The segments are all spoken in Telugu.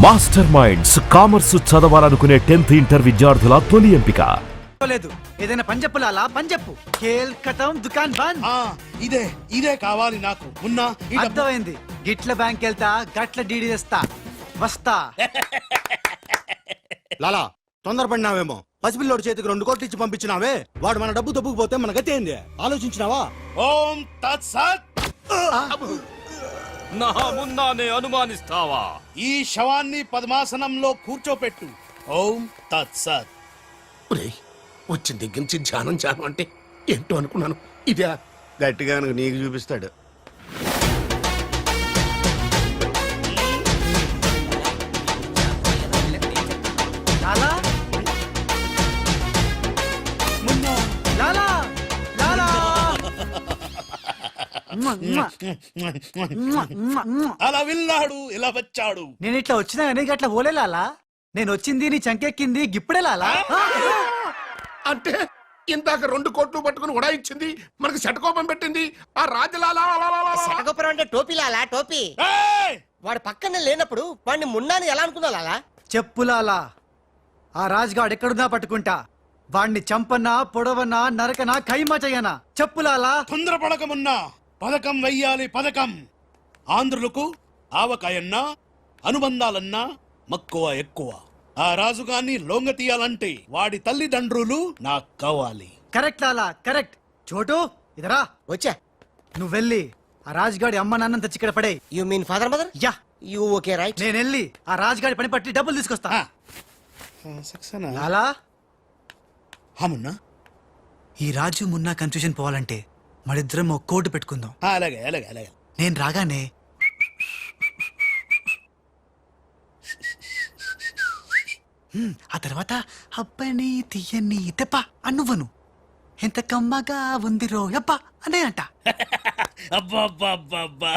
మాస్టర్ మైండ్స్ కామర్స్ చదవాలనుకునే టెన్త్ ఇంటర్ విద్యార్థుల తొలి ఎంపిక. లేదు. ఏదైనా పని చెప్పు లాలా పని చెప్పు. కేల్ కథం దుకాన్ బంద్. ఆ ఇదే ఇదే కావాలి నాకు. ఉన్నా ఈ డబ్బు- అర్థమైంది. గిట్ల బ్యాంక్ వెళ్తా గట్ల డీడీ తెస్తా. వస్తా. లాలా తొందరపడినావేమో. పసిపిల్లోడి చేతికి రెండు కోట్లు ఇచ్చి పంపించినావే. వాడు మన డబ్బు తప్పుకుపోతే మన గతి ఏంది? ఆలోచించినావా? ఓం తత్సత్. నా అనుమానిస్తావా? ఈ శవాన్ని పద్మాసనంలో కూర్చోపెట్టు. ఓం తత్సత్ ఒరేయ్, వచ్చిన దగ్గర నుంచి ధ్యానం ధ్యానం అంటే ఏంటో అనుకున్నాను. ఇదే గట్టిగా నీకు చూపిస్తాడు. అలా విన్నాడు ఇలా వచ్చాడు. నేను ఇట్లా వచ్చినా కానీ గట్ల పోలే లాలా. నేను వచ్చింది నీ చంకెక్కింది గిప్పుడే లాలా. అంటే ఇందాక రెండు కోట్లు పట్టుకుని ఉడాయించింది మనకి శటకోపం పెట్టింది ఆ రాజలాలా అంటే టోపీ లాలా టోపీ? ఏయ్! వాడు పక్కనే లేనప్పుడు వాడిని మున్నాని ఎలా అనుకున్నా లాలా? చెప్పు లాలా. ఆ రాజ్గాడ్ ఎక్కడున్నా పట్టుకుంటా. వాణ్ణి చంపన్నా పొడవన్నా నరకనా ఖైమా చెయ్యనా చెప్పు లాలా. తొందరపడకమున్నా. పథకం వెయ్యాలి పథకం. ఆంధ్రులకు ఆవకాయన్నా అనుబంధాలన్నా మక్కువ ఎక్కువ. ఆ రాజుగాన్ని లొంగ తీయాలంటే వాడి తల్లిదండ్రులు నాకు కావాలి. Correct Lala correct. చోటు ఇదరా వచ్చా. నువ్వు వెళ్ళి ఆ రాజ్గాడి అమ్మ నాన్న తెచ్చి ఇక్కడ పడే you mean father mother yeah. You okay right నేను వెళ్ళి ఆ రాజ్గాడి పని పట్టి డబ్బులు తీసుకొస్తా. సక్సేనా? లాలా? హమున్నా ఈ రాజు మున్నా కన్ఫ్యూజన్ పోవాలంటే మరిద్దరం ఒక కోటు పెట్టుకుందాం. ఆ, అలాగే అలాగే అలాగే. నేను రాగానే హ్మ్, ఆ తర్వాత అబ్బని తీయని తెప్ప అనువ్వను ఎంత కమ్మగా ఉంది రోయప్ప అనే అంట. అబ్బా.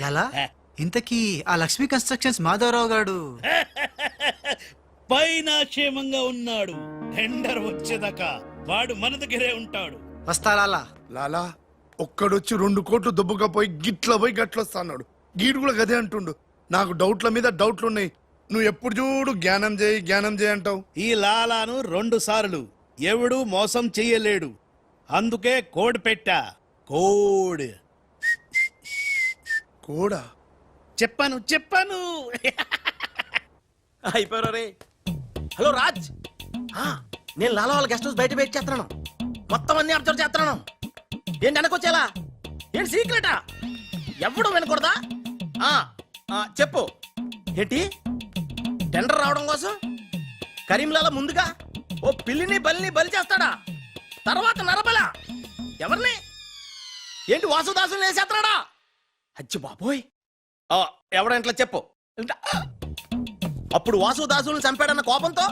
లాలా ఇంతకీ ఆ లక్ష్మీ కన్స్ట్రక్షన్స్ మాధవరావు గారు? పైన క్షేమంగా ఉన్నాడు. టెండర్ వచ్చేదాకా వాడు మన దగ్గరే ఉంటాడు. వస్తా లాలా. లాలా ఒక్కడొచ్చి రెండు కోట్లు దుబ్బగా పోయి గిట్ల పోయి గట్లొస్తాడు గీడు కూడా గదే అంటుండు. నాకు డౌట్ల మీద డౌట్లు ఉన్నాయి నువ్వు ఎప్పుడు చూడు జ్ఞానం చేయి జ్ఞానం చేయి అంటావు. ఈ లాలాను రెండు సార్లు. ఎవడు మోసం చెయ్యలేడు. అందుకే కోడ్ పెట్టా. కోడ్. కూడా? చెప్పాను చెప్పాను. అయిపోయారు రే? హలో రాజ్. ఆ, నేను లాలా వాళ్ళ గెస్ట్ హౌస్ బయట వెయిట్ చేస్తున్నాను. మొత్తం అన్ని అబ్జర్వ్ చేస్తున్నాను. ఏంటి వెనకొచ్చేలా ఏంటి సీక్రెటా? ఎవడు వినకూడదా? ఆ, చెప్పు. ఏంటి? టెండర్ రావడం కోసం? కరీంలాల ముందుగా ఓ పిల్లిని బలిని బలి చేస్తాడా? తర్వాత నరబల. ఎవరిని? ఏంటి వాసుదాసుని వేసేస్తాడా అచ్చి బాబోయ్. ఎవడంట్లా చెప్పు. ఇంట- అప్పుడు వాసుదాసుని చంపాడన్న కోపంతో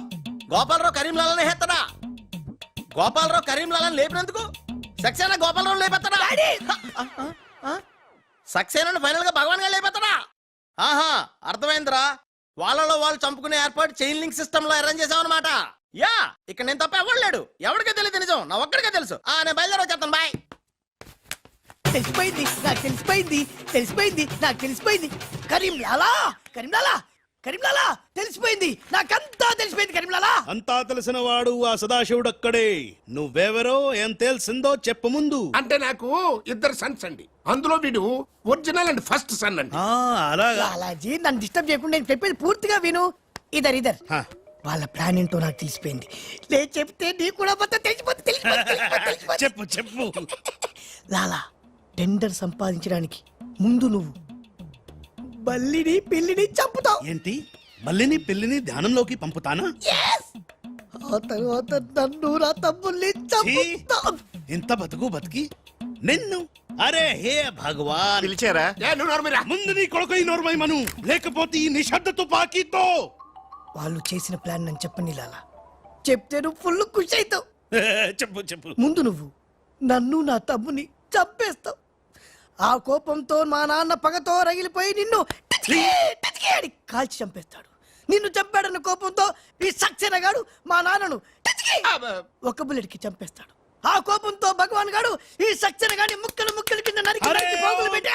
గోపాలరావు కరీంలాలని హెత్తడా? గోపాలరావు కరీంలాలని లేపినందుకు సక్సేనా గోపాలరావు లేపెత్తడా? సక్సేనాను ఫైనల్గా భగవాన్గా లేపెత్తడా? ఆహా అర్థమైందిరా. వాళ్ళలో వాళ్ళు చంపుకునే ఏర్పాటు చైన్ లింక్ సిస్టమ్లో అరేంజ్ చేసామన్నమాట యా ఇక్కడ నేను తప్ప ఎవడు లేడు. ఎవరికే తెలియదు నిజం. నా ఒక్కడికే తెలుసు. ఆ నేను బయలుదేరి వచ్చేస్తాను బాయ్. తెలిసిపోయింది. నాకు తెలిసిపోయింది. తెలిసిపోయింది. నాకు తెలిసిపోయింది. కరీంలాలా? కరీంలాలా? కరీంలాలా తెలిసిపోయింది. నాకంతా తెలిసిపోయింది కరీంలాలా. అంతా తెలిసిన వాడు ఆ సదాశివుడు అక్కడే నువ్వెవరో ఏం తెలిసిందో చెప్పు ముందు. అంటే నాకు ఇద్దరు సన్స్ అండి. అందులో వీడు ఒరిజినల్ అండ్ ఫస్ట్ సన్ అండి. ఆ, అలాగా. లాలాజీ నన్ను డిస్టర్బ్ చేయకుండా నేను చెప్పేది పూర్తిగా విను. ఇదర్ ఇదర్. హ. వాళ్ళ ప్లాన్ ఏంటో నాకు తెలిసిపోయింది. నేను చెప్తే నీకు కూడా మొత్తం తెలిసిపోతుంది, తెలిసిపోతుంది, తెలిసిపోతుంది. చెప్పు చెప్పు. లాలా టెండర్ సంపాదించడానికి ముందు నువ్వు బల్లిని పిల్లిని చంపుతావు. ఏంటి? మల్లిని పిల్లిని ధ్యానంలోకి పంపుతానా? ఆ తర్వాత నన్ను నా తమ్ముల్ని! చంపుతావు. ఇంత బతుకు బతికి నిన్ను అరే హే భగవాన్! పిలిచారా? ముందు నీ కొడుకు ఈ నోర్మైమను లేకపోతే ఈ నిశ్శబ్ద తుపాకీతో వాళ్ళు చేసిన ప్లాన్ నన్ను చెప్పని లాలా. చెప్తే నువ్వు ఫుల్ ఖుషి అవుతావు. చెప్పు చెప్పు. ముందు నువ్వు నన్ను నా తమ్ముని చంపేస్తావు. ఆ కోపంతో మా నాన్న పగతో రగిలిపోయి నిన్ను కాల్చి చంపేస్తాడు. నిన్ను చంపాడన్న కోపంతో ఈ సక్సేనా గాడు మా నాన్నను టిచ్కి ఒక బుల్లెట్కి చంపేస్తాడు. ఆ కోపంతో భగవాన్ గాడు ఈ సక్సేనా గాడి ముక్కలు ముక్కలు కింద నరికి పోగులు పెట్టి.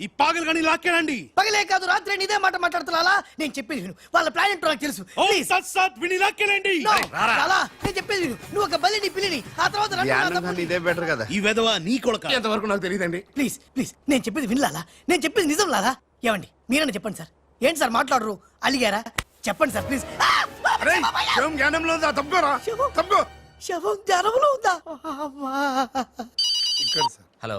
ఈ పాగలు కానీ లాక్కేనండి. పగలే కాదు రాత్రి ఇదే మాట మాట్లాడుతున్నా నేను చెప్పేది విను. వాళ్ళ ప్లాన్ ఏంటో నాకు తెలుసు. ఓ ప్లీజ్ సత్ సత్ విని లాక్కేనండి. లాలా నేను చెప్పేది విను. నువ్వు ఒక బలిని పిల్లిని ఆ తర్వాత తమ్ముడిని- ఇదే బెటర్ కదా. ఈ వెధవ నీ కొడక. ఎంతవరకు నాకు తెలియదండి. ప్లీజ్ ప్లీజ్ నేను చెప్పేది వినలాలా? నేను చెప్పేది నిజం లాలా? ఏమండి మీరన్నా చెప్పండి సార్. ఏంటి సార్ మాట్లాడరు? అలిగారా? చెప్పండి సార్ ప్లీజ్ ఆ! అరే శవం జ్ఞానంలో ఉందా? తప్పుకోరా. శవం? తప్పుకో. శవం జ్వరంలో ఉందా? అమ్మా. ఇక్కడ సార్. హలో.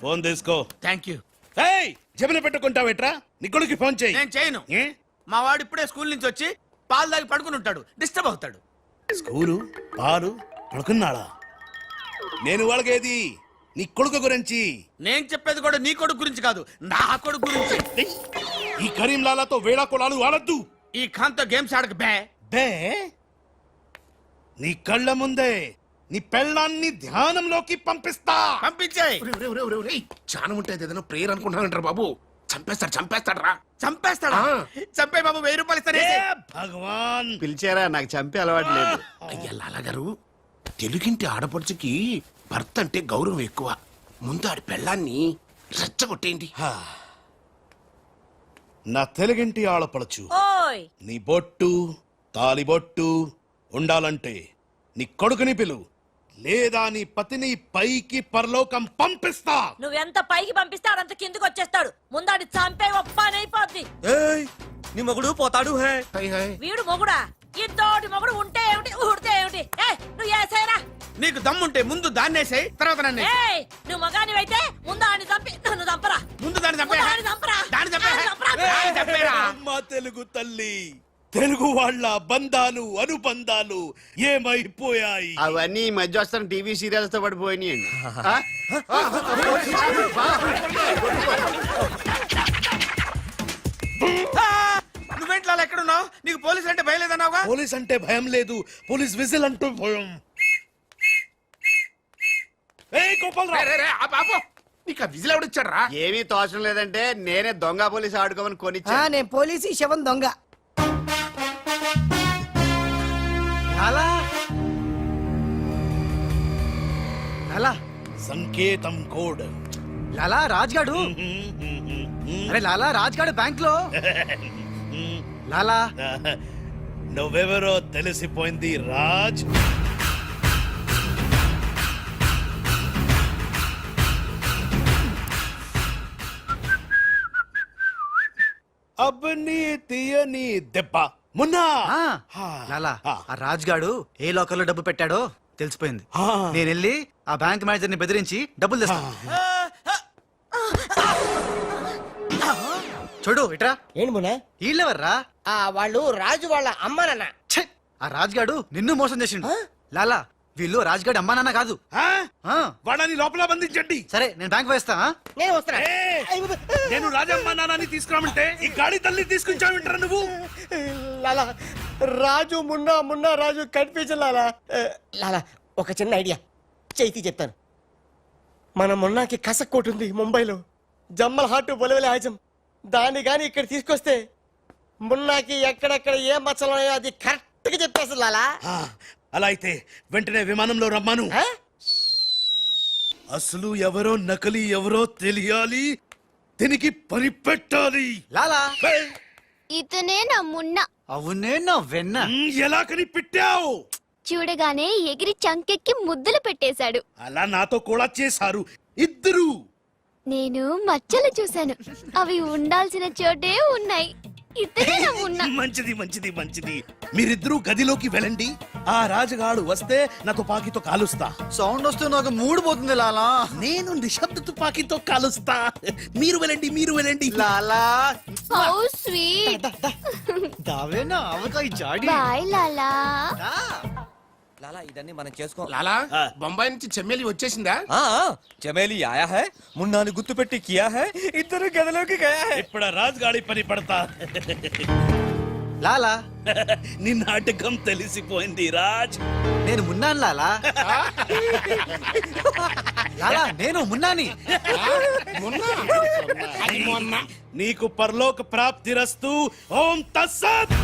ఫోన్ తీసుకో. థ్యాంక్ యూ ఏయ్! జబిన పెట్టుకుంటావేట్రా? నీ కొడుకు ఫోన్ చేయి. నేను చేయను. ఏ? మా వాడు ఇప్పుడే స్కూల్ నుంచి వచ్చి పాలు తాగి పడుకుని ఉంటాడు. డిస్టర్బ్ అవుతాడు. స్కూలు పాలు పడుకున్నాడా? నేను వాళ్ళకేది? నీ కొడుకు గురించి. నేను చెప్పేది కూడా నీ కొడుకు గురించి కాదు నా కొడుకు గురించి. ఈ కరీం లాలాతో వేళా కొలాలు వాడద్దు ఈ ఖాన్తో గేమ్స్ ఆడక బే. బే? నీ కళ్ళ ముందే నీ పెళ్ళాన్ని ధ్యానంలోకి పంపిస్తా. పంపించేయ్. చాలా ఉంటుంది ఏదైనా ప్రేయర్ అనుకుంటానంటారు బాబు? చంపేస్తాడు చంపేస్తాడు రా. చంపేస్తాడా? చంపే బాబు వెయ్యి రూపాయలు ఇస్తానే. ఏ భగవాన్! పిలిచారా? నాకు చంపే అలవాటు లేదు. అయ్యా లాలగారు తెలుగింటి ఆడపడుచుకి భర్త అంటే గౌరవం ఎక్కువ. ముందు ఆడి పెళ్ళాన్ని రెచ్చగొట్టేయండి. నా తెలుగింటి ఆడపడచ్చు ఓయ్! నీ బొట్టు తాలిబొట్టు ఉండాలంటే నీ కొడుకుని పిలు. లేదా నీ పతిని పైకి పరలోకం పంపిస్తా. నువ్వెంత పైకి పంపిస్తాడు అంత కిందకి వచ్చేస్తాడు. ముందాడి చంపే ఒప్పనైపోద్ది నీ మొగుడు పోతాడు హే. వీడు మొగుడా? ఇద్దోటి మొగుడు ఉంటే ఏమిటి ఊడితే ఏమిటి? నువ్వు ఏసేరా? నీకు దమ్ముంటే ముందు దాన్నేసాయి తర్వాత నన్ను ఏయ్ నువ్వు మగానివైతే ముందు ఆడిని చంపి నన్ను చంపరా? ముందు దాన్ని చంపరా? దాన్ని చంపరా. దాన్ని చంపేరా? అమ్మ తెలుగు తల్లి. తెలుగు వాళ్ళ బంధాలు అనుబంధాలు ఏమైపోయాయి? అవన్నీ ఈ మధ్య వస్తున్న టీవీ సీరియల్స్తో పడిపోయినాయండి నువ్వేంట్లో ఎక్కడున్నావు? నీకు పోలీస్ అంటే భయలేదన్నావుగా పోలీస్ అంటే భయం లేదు. పోలీస్ విజిల్ అంటూ భయం గోపాలరావు! నీకు ఆ విజిల్ ఎవడిచ్చాడు రా ఏమీ తోచడం లేదంటే నేనే దొంగ పోలీస్ ఆడుకోమని కొనిచ్చా నేను పోలీసు ఈ శవం దొంగ. లాలా లాలా? సంకేతం కోడ్. లాలా రాజ్గాడు? అరే లాలా రాజ్గాడు బ్యాంక్లో లాలా? నువ్వెవరో తెలిసిపోయింది రాజ్. అబ్బని తీయని దెబ్బ. మున్నా! లాలా ఆ. రాజ్గాడు ఏ లోకల్లో డబ్బు పెట్టాడో తెలిసిపోయింది. ఆ. నేను వెళ్ళి ఆ బ్యాంక్ మేనేజర్ని బెదిరించి డబ్బులు తెస్తాను చూడు ఇట్రా. ఏంటి మున్నా? వీళ్ళెవర్రా ఆ వాళ్ళు రాజు వాళ్ళ అమ్మ నాన్న. ఛే! ఆ రాజ్గాడు నిన్ను మోసం చేసిండు. లాలా వీళ్ళు రాజ్గాడు అమ్మా నాన్న కాదు. ఆ? ఆ, వాడని లోపల బంధించండి. సరే నేను బ్యాంక్ వేస్తా ఆ? నేను వస్తున్నా ఏ! నేను రాజమ్మ నాన్నని తీసుకురామంటే ఈ గాడి తల్లి తీసుకొచ్చావంటారా నువ్వు? లాలా రాజు మున్నా మున్నా రాజు కన్ఫ్యూజన్ లాలా. ఏ, లాలా ఒక చిన్న ఐడియా. చేతి చెప్తాను. మన మున్నాకి కసక్కోటు ఉంది ముంబైలో. జమ్మల్ హార్ట్ బొలవెల హాజం. దాన్ని గాని ఇక్కడ తీసుకొస్తే మున్నాకి ఎక్కడెక్కడ ఏ మచ్చలు ఉన్నాయో అది కరెక్ట్గా చెప్పేస్తుంది లాలా. ఆ, అలా అయితే వెంటనే విమానంలో రమ్మాను? అసలు ఎవరో నకలి ఎవరో తెలియాలి. దీనికి పని పెట్టాలి లాలా. ఏయ్! ఇతనే నా మున్న. అవునే నా వెన్న. ఎలా కనిపెట్టావు? చూడగానే ఎగిరి చంకెక్కి ముద్దులు పెట్టేశాడు. అలా నాతో కూడా చేశారు. ఇద్దరు. నేను మచ్చలు చూశాను. అవి ఉండాల్సిన చోటే ఉన్నాయి. మంచిది మంచిది మంచిది. మీరిద్దరూ గదిలోకి వెళ్ళండి. ఆ రాజుగాడు వస్తే నా తుపాకీతో కాలుస్తా. సౌండ్ వస్తే నాకు మూడు పోతుంది లాలా. నేను నిశ్శబ్ద తుపాకీతో కాలుస్తా. మీరు వెళ్ళండి మీరు వెళ్ళండి. లాలా. దావేనా? అవకాయ జాడి. బాయ్ లాలా. లాలా ఇదన్నీ మనం చేసుకో లాలా బొంబాయి నుంచి చెమ్మేలి వచ్చేసిందా? ఆ, చమేలి ఆయా హై మున్నాను గుర్తుపెట్టి కియా హై ఇద్దరు గదిలోకి గయా హై. ఇప్పుడు రాజుగాడి పని పడతా. లాలా నీ నాటకం తెలిసిపోయింది రాజ్. నేను మున్నాను లాలా. లాలా నేను మున్నాని. మొన్న? నీకు పరలోక ప్రాప్తిరస్తు ఓం తస్సత్.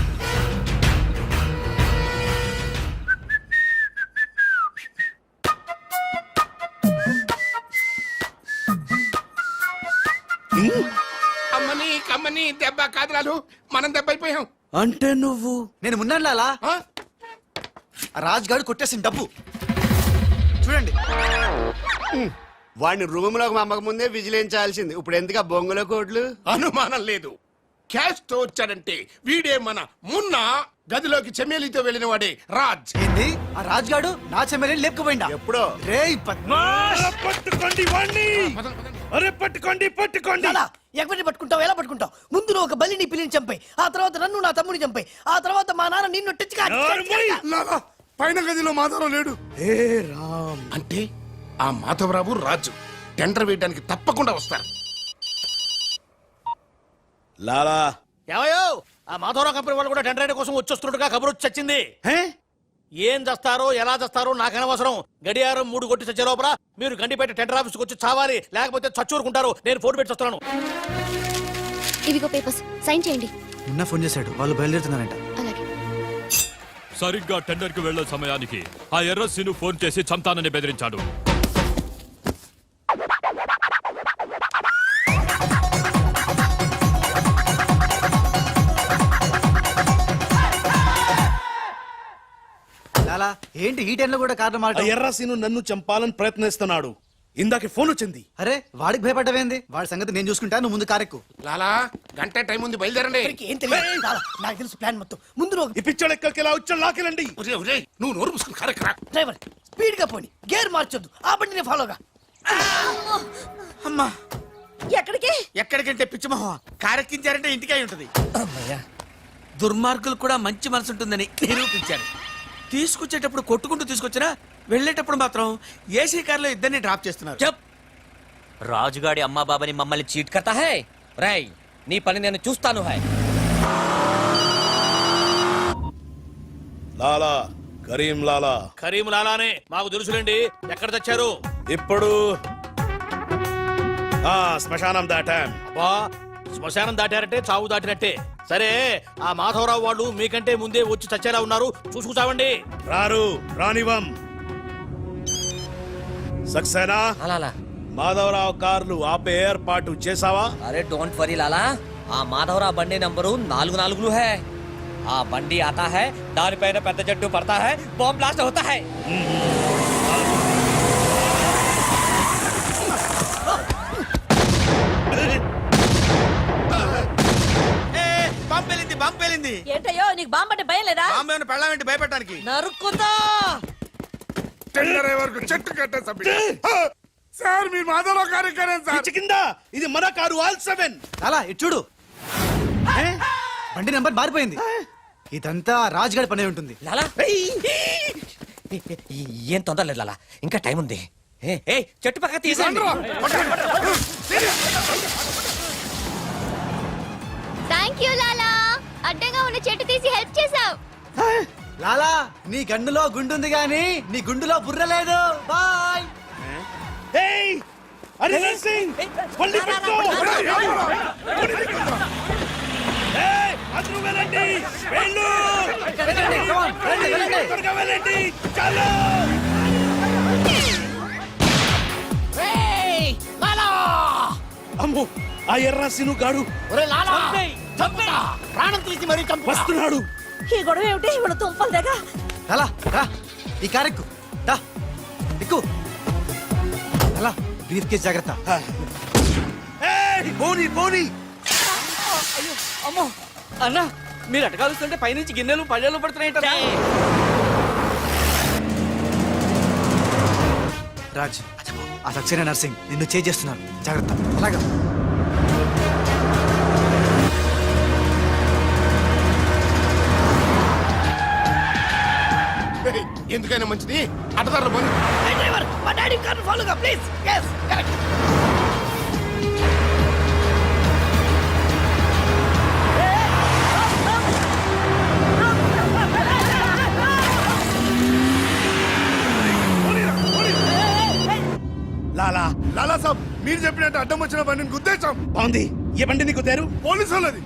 అమ్మని కమ్మని దెబ్బ కాదురాలు మనం దెబ్బ అయిపోయాం అంటే నువ్వు? నేను మున్నాను లాలా. ఆ? ఆ రాజుగాడు కొట్టేసిన డబ్బు. చూడండి. వాడిని రూమ్లోకి మమ్మక ముందే విజిలించాల్సింది ఇప్పుడు ఎందుకు ఆ బొంగులో కోట్లు అనుమానం లేదు. క్యాష్తో వచ్చాడంటే వీడే మన మున్న గదిలోకి చెమ్మేలితో వెళ్ళిన వాడే రాజ్. ఏంది? ఆ రాజుగాడు నా చెమ్మెల్ని లేపుకుపోయిందా ఎప్పుడో? రే పద్మా పట్టుకోండి వాణ్ణి! అరే పట్టుకోండి పట్టుకోండి. లాలా ఎవరిని పట్టుకుంటావు ఎలా పట్టుకుంటావు? ముందు నువ్వు ఒక బలిని పిల్లిని చంపాయి. ఆ తర్వాత నన్ను నా తమ్ముని చంపాయి. ఆ తర్వాత మా నాన్న నిన్ను. లాలా పైన గదిలో మాత్రం లేడు. అంటే ఆ మాధవరావు రాజు టెండర్ వేయడానికి తప్పకుండా వస్తారు. లాలా. ఏమయ్యో? ఆ మాధవరావు కంపెనీ వాళ్ళు కూడా టెండర్ కోసం వచ్చేస్తున్నట్టుగా కబురు వచ్చి చచ్చింది? ఏం చేస్తారో ఎలా చేస్తారో నాకు అనవసరం. గడియారం మూడు కొట్టి చచ్చే లోపల మీరు గండిపేట టెండర్ ఆఫీస్కి వచ్చి చావాలి లేకపోతే చచ్చూరుకుంటారు నేను ఫోన్ పెట్టి వస్తున్నాను. ఇవిగో పేపర్స్ సైన్ చేయండి. మున్నా ఫోన్ చేశాడు వాళ్ళు బయలుదేరుతున్నారంట. అలాగే. సరిగ్గా టెండర్కి వెళ్ళే సమయానికి ఆ ఎర్రస్సీను ఫోన్ చేసి చంతానని బెదిరించాడు. లాలా ఏంటి ఈ టైంలో కూడా కారణం ఆ మాట ఎర్రసీను నన్ను చంపాలని ప్రయత్నిస్తున్నాడు. ఇందాక ఫోన్ వచ్చింది. అరే వాడికి భయపడ్డవేంది? వాడి సంగతి నేను చూసుకుంటా నువ్వు ముందు కారెక్కు. లాలా గంట టైం ఉంది బయలుదేరండి. ఏం తెలియదు. నాకు తెలుసు ప్లాన్ మొత్తం. ముందు నువ్వు ఈ పిచ్చోడు ఎక్కడికి ఎలా వచ్చా లాకెళ్ళండి ఒరేయ్, ఒరేయ్, నువ్వు నోరు మూసుకుని కరెక్ట్ డ్రైవర్ స్పీడ్గా పోని. గేర్ మార్చొద్దు. ఆ బండిని ఫాలోగా అమ్మా. ఎక్కడికి? ఎక్కడికంటే పిచ్చిమోహ కారెక్కించారంటే ఇంటికి అయి ఉంటది దుర్మార్గులు కూడా మంచి మనసు ఉంటుందని నిరూపించారు. తీసుకొచ్చేటప్పుడు కొట్టుకుంటూ తీసుకొచ్చినా వెళ్ళేటప్పుడు మాత్రం ఏసీ కార్లో ఇద్దరిని డ్రాప్ చేస్తున్నారు. చెప్. రాజుగాడి అమ్మా బాబాని మమ్మల్ని చీట్ కర్తా హై? రై నీ పని నేను చూస్తాను హై. లాలా కరీం లాలా. కరీం లాలానే మాకు తెలుసులేండి ఎక్కడ తెచ్చారు? ఇప్పుడు ఆ శ్మశానం దాటాం. శ్మశానం దాటారంటే చావు దాటినట్టే. సరే ఆ మాధవరావు వాళ్ళు మీకంటే ముందే వచ్చి చచ్చేలా ఉన్నారు. చూసుకుంటామండి రారు రానివం సక్సేనా? అలాలా మాధవరావు కార్లు ఆపే ఏర్పాటు చేసావా అరే డోంట్ వరీ లాలా. ఆ మాధవరా బండి నంబరు నాలుగు నాలుగులు హై. ఆ బండి ఆతా హై దానిపైన పెద్ద జట్టు పడతా హై బాంబ్ బ్లాస్ట్ అవుతా హై. పంపేలింది పంపేలింది ఏంటయ్యో నీకు బాంబు అంటే భయం లేదా? బాంబే పెళ్ళామేంటి భయపెట్టడానికి? నరుక్కుతా. టెండర్ అయ్యే వరకు చెట్టు కట్టే సభ్యుడు. సార్ మీ మాధవరావు కార్యక్రమం సార్. కింద! ఇది మన కారు ఆల్ సెవెన్. అలా ఇటు చూడు. ఏ? బండి నెంబర్ మారిపోయింది. ఇదంతా రాజుగాడి పనే ఉంటుంది. లాలా? ఏం తొందర లేదు లాలా. ఇంకా టైం ఉంది. ఏ ఏ చెట్టు పక్క తీసండి థ్యాంక్ యూ లాలా. అడ్డంగా ఉన్న చెట్టు తీసి హెల్ప్ చేసావు లాలా నీ గన్నులో గుండుంది గాని నీ గుండులో బుర్ర లేదు. బాయ్. ఏయ్ హరిహర్ సింగ్ పల్లి పెట్టు. ఏయ్ అందరూ వెళ్ళండి వెళ్ళు. వెళ్ళండి, వెళ్ళండి. వెళ్ళండి చాలు. అమ్మో ఆ ఎర్రసిను గాడు ప్రాణం తీసి మరీ చంపు వస్తున్నాడు. ఈ గొడవ ఏమిటి? ఇవాళ తుంపలు దగ్గర. లాలా రా. ఈ కారెక్కు దా. ఎక్కు. అలా బ్రీఫ్ కేస్ జాగ్రత్త పోనీ పోనీ. అమ్మో. అన్న మీరు అటకాలుస్తుంటే పైనుంచి గిన్నెలు పళ్ళెలు పడుతున్నాయి రాజ్ ఆ సక్సేనా నర్సింగ్ నిన్ను చేస్తున్నారు. జాగ్రత్త. అలాగా. ఎందుకైనా మంచిది? అటదారులు పోనీ డ్రైవర్ మా డాడీ కార్ ఫాలోగా ప్లీజ్ కరెక్ట్ లాలా. లాలా సాబ్ మీరు చెప్పినట్టు అడ్డం వచ్చిన బండిని గుద్దేశాం. బాగుంది. ఏ బండి నీకు తేరు? పోలీసు వాళ్ళది.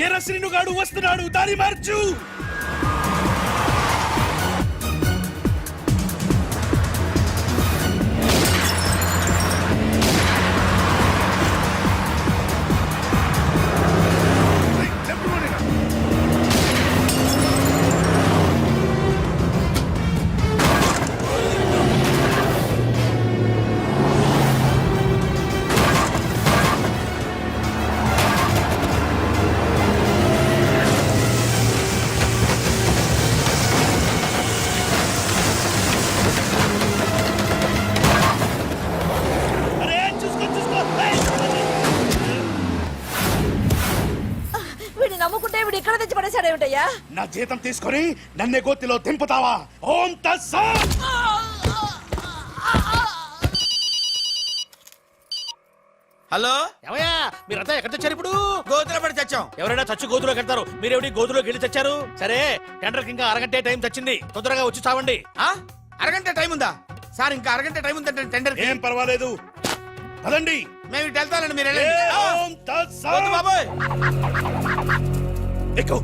ఎర్ర శ్రీనుగాడు వస్తున్నాడు దారి మార్చు! పడేశాడేమిటయ్యా నా జీతం తీసుకొని నన్నే గోతిలో దింపుతావా? ఓం తస్సా! హలో? ఏమయ్యా మీరంతా ఎక్కడ తెచ్చారు ఇప్పుడు? గోతులో పడి తెచ్చాం ఎవరైనా చచ్చి గోతులో కడతారు మీరేమిటి గోతులోకి వెళ్ళి తెచ్చారు సరే టెండర్ ఇంకా అరగంటే టైం తెచ్చింది తొందరగా వచ్చి చావండి. అరగంట టైం ఉందా? సార్ ఇంకా అరగంట టైం ఉందంటే టెండర్ ఏం పర్వాలేదు. పదండి మేము ఇటు వెళ్తానండి మీరు ఏ ఓం తస్సా! బాబోయ్. ఎక్కు.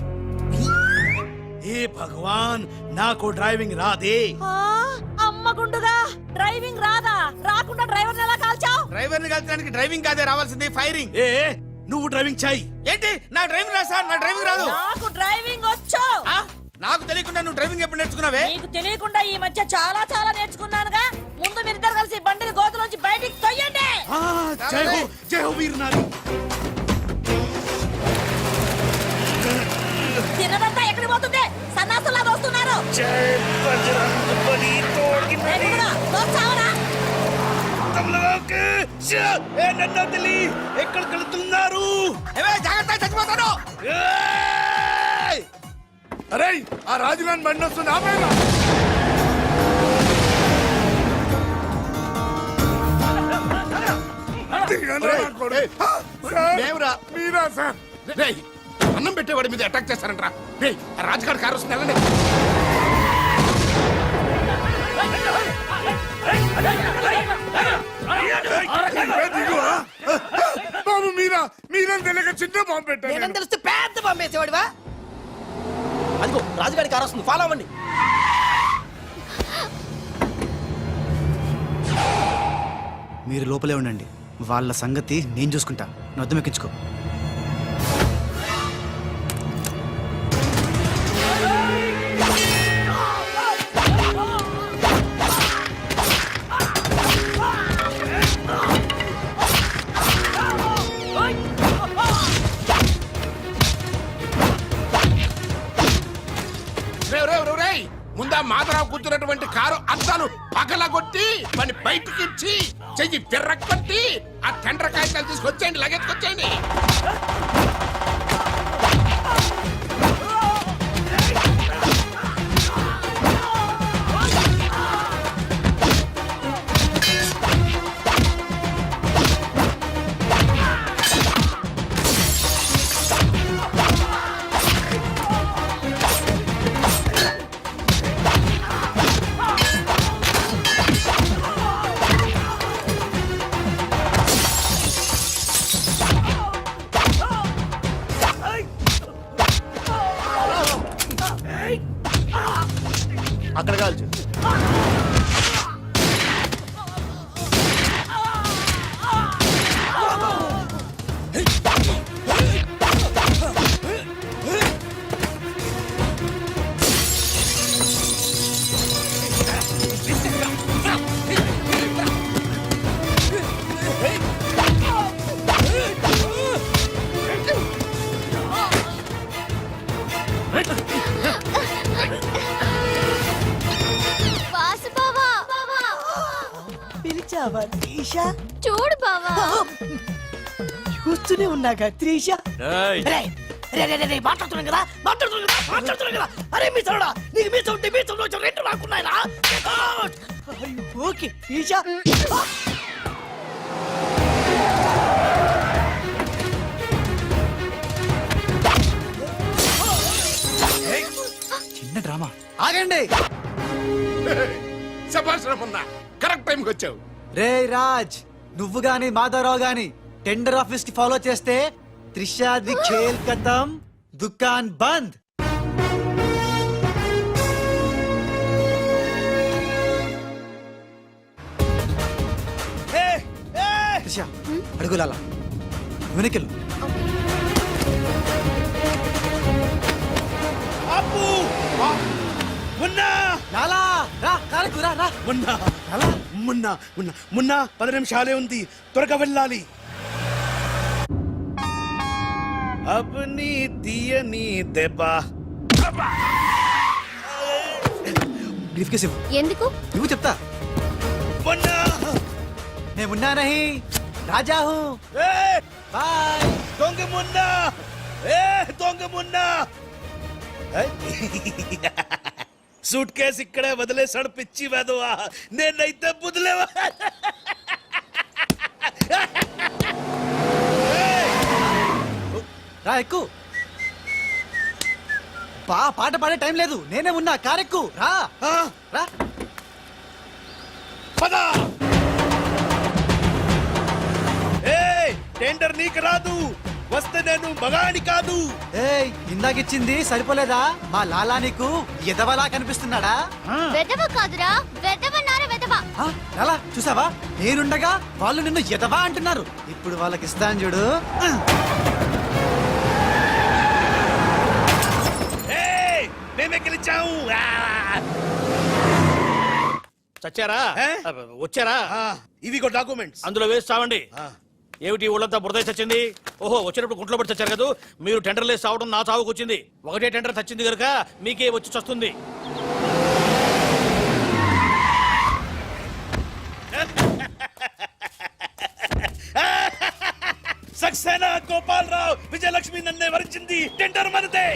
ఏ భగవాన్ నాకు డ్రైవింగ్ రాదే ఆ, అమ్మ గుండుగా డ్రైవింగ్ రాదా? రాకుండా డ్రైవర్ ఎలా కాల్చావు? డ్రైవర్ని కలిసడానికి డ్రైవింగ్ కాదే రావాల్సింది ఫైరింగ్. ఏ నువ్వు డ్రైవింగ్ చాయ్. ఏంటి? నా డ్రైవింగ్ రాదు సార్ నా డ్రైవింగ్ రాదు. నాకు డ్రైవింగ్ వచ్చు. ఆ? నాకు తెలియకుండా నువ్వు డ్రైవింగ్ ఎప్పుడు నేర్చుకున్నావే? నీకు తెలియకుండా ఈ మధ్య చాలా చాలా నేర్చుకున్నానుగా. ముందు మీరిద్దరు కలిసి బండిని గోతులోంచి బయటికి తొయ్యండి. ఆ, జై హో జై హో వీర్ తినదంతా ఎక్కడికి పోతుంది? సన్నాసులా దోస్తున్నారు జై బజరంగ్ బలి తోడి బలి దోస్తావరా తమలోకి ఎక్కడ కలుతున్నారు? చచ్చిపోతాను. అరే ఆ రాజుగాన్ బండి వస్తుంది ఆపేరా మీరా సార్? అన్నం పెట్టేవాడి మీద అటాక్ చేస్తారంట్రా. ఆ రాజుగారి కారు వస్తుంది వెళ్ళండి? బాబు మీరా మీరేం తెలియక చిన్న బాంబు పెట్టారు నేనేం తెలిస్తే పెద్ద పంపేసేవాడివా అదిగో రాజుగారి కారు వస్తుంది ఫాలో అవ్వండి. మీరు లోపలే ఉండండి. వాళ్ళ సంగతి నేను చూసుకుంటా. నువ్వు ముందా మాధరావు కూర్చున్నటువంటి కారు అద్దాలు పగలగొట్టి మన బయటికి ఇచ్చి చెయ్యి తిర్రక్కొట్టి ఆ టెండర్ కాగితాలు తీసుకొచ్చేయండి లగెత్తుకొచ్చేయండి అక్కడ కాల్చు. త్రీష. కదా కదా కదా. అరే మీ తోడా నీకు మీ మీ రెండు ఓకే త్రీష. చిన్న డ్రామా. ఆగండి. శభాష్ రమణ కరెక్ట్ టైంకి వచ్చావు. రే రాజ్ నువ్వు గాని మాధవరావు గాని టెండర్ ఆఫీస్కి ఫాలో చేస్తే త్రిషాది ఖేల్ కథం దుకాన్ బంద్. త్రిష అడుగులాల వెనకెళ్ళు. అప్పు మున్నా. లాలా రా కాలకు రా రా. మున్నా. మున్నా మున్నా మున్నా. పది నిమిషాలే ఉంది. త్వరగా వెళ్ళాలి. అబ్ని తీయని దెబ్బ బ్రీఫ్ కేసు ఇవ్వు ఎందుకు? నువ్వు చెప్తా. మున్నా నేను మున్నా నహి రాజా హూ ఏ, బాయ్ దొంగ మున్నా ఏ దొంగ మున్నా సూట్ కేసు ఇక్కడే వదిలేసాడు పిచ్చి వెదవా నేనైతే బుదిలేవా రా ఎక్కు బా పాట పాడే టైం లేదు. నేనే ఉన్నా. కారెక్కు. రా. ఆ, రా. పద. ఏ టెండర్ నీకు రాదు. వస్తే నేను మగాడి కాదు. ఏయ్ ఇందాకిచ్చింది సరిపోలేదా? మా లాలా నీకు ఎదవలా కనిపిస్తున్నాడా? వెదవ కాదురా. వెదవ ఆ, లాలా చూసావా? నేనుండగా వాళ్ళు నిన్ను ఎదవా అంటున్నారు. ఇప్పుడు వాళ్ళకి ఇస్తాను చూడు. చచ్చారా? ఏ? వచ్చారా? ఆ, ఇవిగో డాక్యుమెంట్స్. అందులో వేసి చావండి. ఏమిటి ఊళ్ళంతా బురద చచ్చింది? ఓహో వచ్చినప్పుడు గుంట్లో పడి చచ్చారు కదా? మీరు టెండర్ లేసి చావడం నా చావుకు వచ్చింది. ఒకటే టెండర్ చచ్చింది కనుక మీకే వచ్చి చస్తుంది. సక్సేనా గోపాలరావు విజయలక్ష్మి నన్నే వరించింది. టెండర్ మనదే.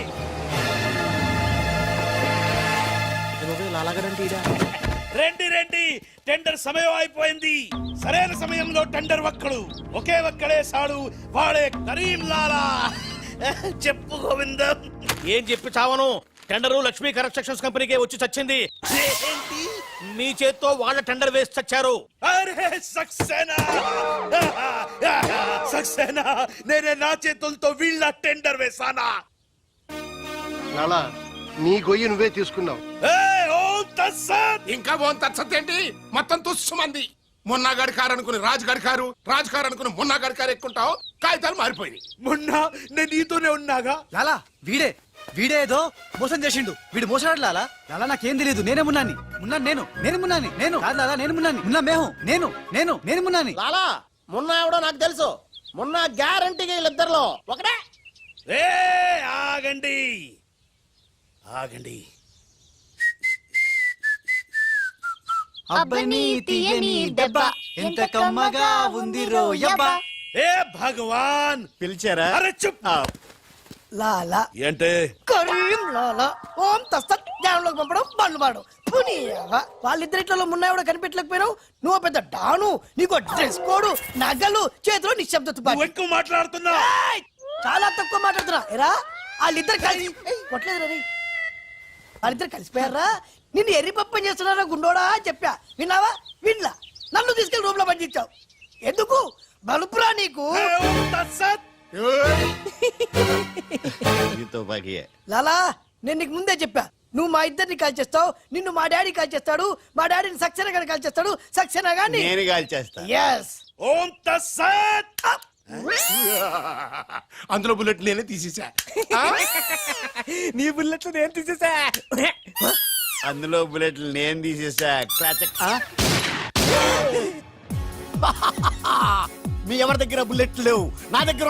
రండి రండి. టెండర్ సమయం అయిపోయింది. సరైన సమయంలో టెండర్ ఒక్కడు ఒకే ఒక్కడే సాడు వాడే కరీం లాలా. చెప్పు గోవిందం. ఏం చెప్పి చావను? టెండరు లక్ష్మీ కన్స్ట్రక్షన్స్ కంపెనీకే వచ్చి చచ్చింది. ఏంటి? మీ చేత్తో వాళ్ళ టెండర్ వేసి చచ్చారు. అరే సక్సేనా? సక్సేనా? నేనే నా చేతులతో వీళ్ళ టెండర్ వేసానా లాలా నీ గొయ్యి నువ్వే తీసుకున్నావు. ఇంకా ఓన్ తచ్చతేంటి మొత్తం తుస్సుమంది. మొన్నా గడి కారు అనుకుని రాజు గడి కారు రాజు కారు అనుకుని మొన్నా గడి కారు ఎక్కుంటావు కాగితాలు మారిపోయినాయి. మొన్న నేను నీతోనే ఉన్నాగా? లాలా వీడే వీడే ఏదో మోసం చేసిండు. వీడు మోసడాడు లాలా. లాలా నాకేం తెలియదు నేనే మున్నాని. మున్నాను నేను. నేను మున్నాని. నేను. కాదు లాలా నేను మున్నాని. మున్నా మేహు నేను. నేను. నేను మున్నాని. లాలా మొన్న ఎవడో నాకు తెలుసు. మొన్న గ్యారంటీగా వీళ్ళిద్దరిలో ఒకటే ఏ ఆగండి. ఆగండి. అబ్బని తీయని దెబ్బ. ఎంత కమ్మగా ఉంది రోయబ్బా ఏ భగవాన్! పిలిచారా? అరే చుప్! లాలా. ఏంటే? కరీం లాలా. ఓం తస్తత్ జ్ఞానంలోకి పంపడం బండ్లు పాడు పునీయవా వాళ్ళిద్దరిట్లో మున్నాయి కనిపెట్టలేకపోయినావు? నువ్వు పెద్ద డాను. నీకు డ్రెస్ కోడు నగలు చేతిలో నిశ్శబ్ద తుపాకీ ఎక్కువ మాట్లాడుతున్నా ఏయ్! చాలా తక్కువ మాట్లాడుతున్నా. ఎరా వాళ్ళిద్దరు కలిసి కొట్టలేదు రే వాళ్ళిద్దరు కలిసిపోయారా? నిన్ను ఎర్రి పప్పని చేస్తున్నారా గుండోడా అని చెప్పా. విన్నావా? వినలా. నన్ను తీసుకెళ్ళి రూమ్లో పండించావు ఎందుకు? బలుపురా నీకు. లాలా నేను నీకు ముందే చెప్పా. నువ్వు మా ఇద్దరిని కాల్ చేస్తావు నిన్ను మా డాడీ కాల్ చేస్తాడు మా డాడీని సక్సేనా గాని కాల్ చేస్తాడు సక్సేనా గాని. నేను కాల్ చేస్తా ఎస్ ఓం తత్సత్ అందులో బుల్లెట్ నేనే తీసేసా? నీ బుల్లెట్లు నేను తీసేసా అందులో బుల్లెట్లు నేను తీసేసా మీ ఎవరి దగ్గర బుల్లెట్లు లేవు? నా దగ్గర